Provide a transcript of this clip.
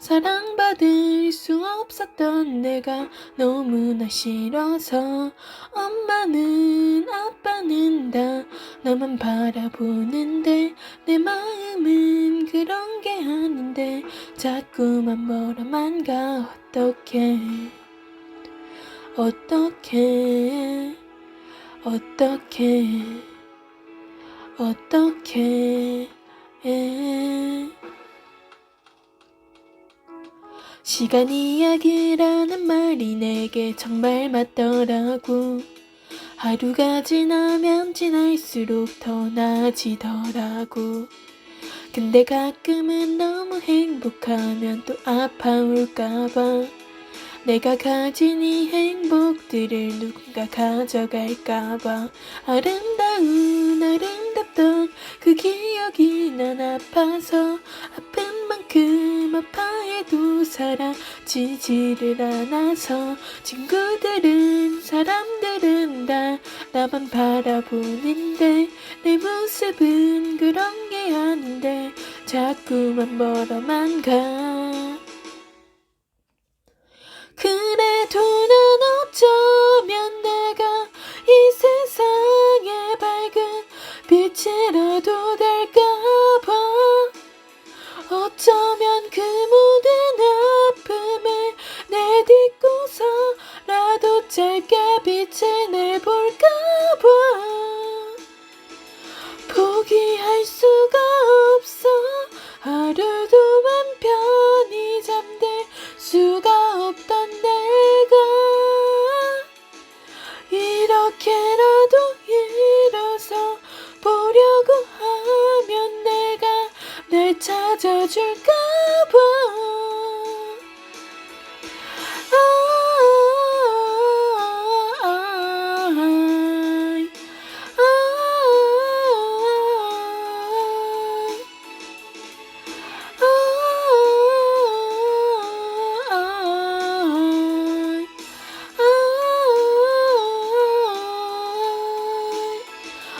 사랑받을 수 없었던 내가 너무나 싫어서 엄마는 아빠는 다 너만 바라보는데 내 마음은 그런 게 아닌데 자꾸만 멀어만 가 어떡해. 어떡해. 어떡해. 어떡해 시간 이야기라는 말이 내게 정말 맞더라고. 하루가 지나면 지날수록 더 나아지더라고. 근데 가끔은 너무 행복하면 또 아파올까봐. 내가 가진 이 행복들을 누군가 가져갈까봐. 아름다운 아름답던 그 기억이 난 아파서 아픈 사라지지를 않아서 친구들은 사람들은 다 나만 바라보는데 내 모습은 그런 게 아닌데 자꾸만 멀어만 가 짧게 빛을 내볼까봐. 포기할 수가 없어. 하루도 맘 편히 잠들 수가 없던 내가. 이렇게라도 일어서 보려고 하면 내가 날 찾아줄까